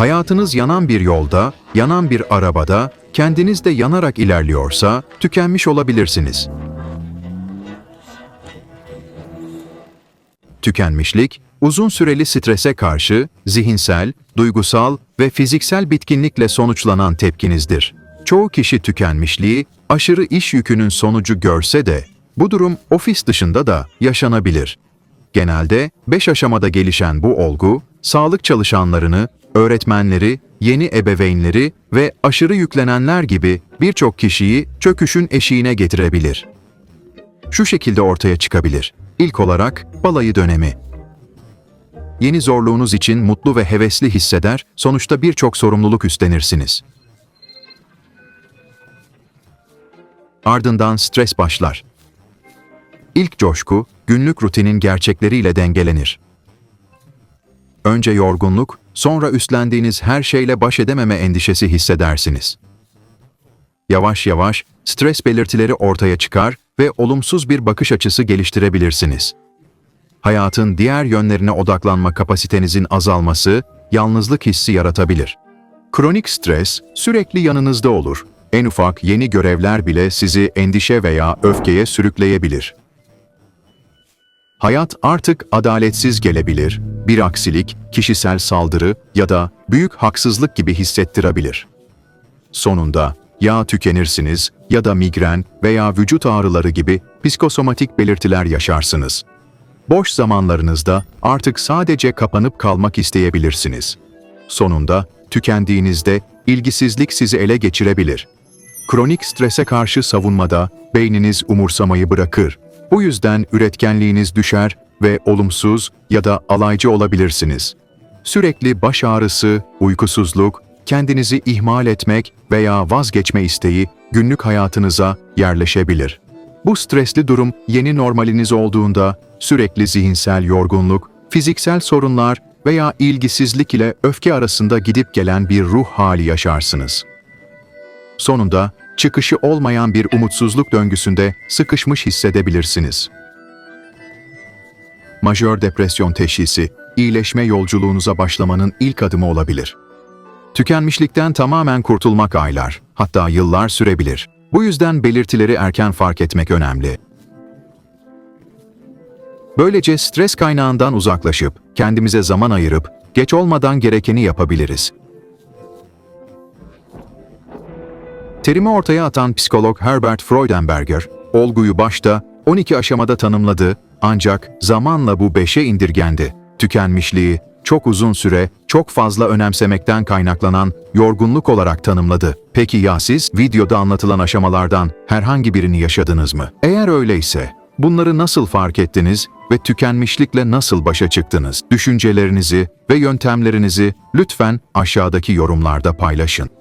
Hayatınız yanan bir yolda, yanan bir arabada, kendiniz de yanarak ilerliyorsa tükenmiş olabilirsiniz. Tükenmişlik, uzun süreli strese karşı zihinsel, duygusal ve fiziksel bitkinlikle sonuçlanan tepkinizdir. Çoğu kişi tükenmişliği aşırı iş yükünün sonucu görse de bu durum ofis dışında da yaşanabilir. Genelde 5 aşamada gelişen bu olgu, sağlık çalışanlarını, öğretmenleri, yeni ebeveynleri ve aşırı yüklenenler gibi birçok kişiyi çöküşün eşiğine getirebilir. Şu şekilde ortaya çıkabilir. İlk olarak balayı dönemi. Yeni zorluğunuz için mutlu ve hevesli hisseder, sonuçta birçok sorumluluk üstlenirsiniz. Ardından stres başlar. İlk coşku, günlük rutinin gerçekleriyle dengelenir. Önce yorgunluk, sonra üstlendiğiniz her şeyle baş edememe endişesi hissedersiniz. Yavaş yavaş stres belirtileri ortaya çıkar ve olumsuz bir bakış açısı geliştirebilirsiniz. Hayatın diğer yönlerine odaklanma kapasitenizin azalması, yalnızlık hissi yaratabilir. Kronik stres sürekli yanınızda olur. En ufak yeni görevler bile sizi endişe veya öfkeye sürükleyebilir. Hayat artık adaletsiz gelebilir, bir aksilik, kişisel saldırı ya da büyük haksızlık gibi hissettirebilir. Sonunda ya tükenirsiniz ya da migren veya vücut ağrıları gibi psikosomatik belirtiler yaşarsınız. Boş zamanlarınızda artık sadece kapanıp kalmak isteyebilirsiniz. Sonunda tükendiğinizde ilgisizlik sizi ele geçirebilir. Kronik strese karşı savunmada beyniniz umursamayı bırakır. Bu yüzden üretkenliğiniz düşer ve olumsuz ya da alaycı olabilirsiniz. Sürekli baş ağrısı, uykusuzluk, kendinizi ihmal etmek veya vazgeçme isteği günlük hayatınıza yerleşebilir. Bu stresli durum yeni normaliniz olduğunda sürekli zihinsel yorgunluk, fiziksel sorunlar veya ilgisizlik ile öfke arasında gidip gelen bir ruh hali yaşarsınız. Sonunda çıkışı olmayan bir umutsuzluk döngüsünde sıkışmış hissedebilirsiniz. Majör depresyon teşhisi, iyileşme yolculuğunuza başlamanın ilk adımı olabilir. Tükenmişlikten tamamen kurtulmak aylar, hatta yıllar sürebilir. Bu yüzden belirtileri erken fark etmek önemli. Böylece stres kaynağından uzaklaşıp, kendimize zaman ayırıp, geç olmadan gerekeni yapabiliriz. Terimi ortaya atan psikolog Herbert Freudenberger, olguyu başta 12 aşamada tanımladı ancak zamanla bu 5'e indirgendi. Tükenmişliği, çok uzun süre, çok fazla önemsemekten kaynaklanan yorgunluk olarak tanımladı. Peki ya siz videoda anlatılan aşamalardan herhangi birini yaşadınız mı? Eğer öyleyse, bunları nasıl fark ettiniz ve tükenmişlikle nasıl başa çıktınız? Düşüncelerinizi ve yöntemlerinizi lütfen aşağıdaki yorumlarda paylaşın.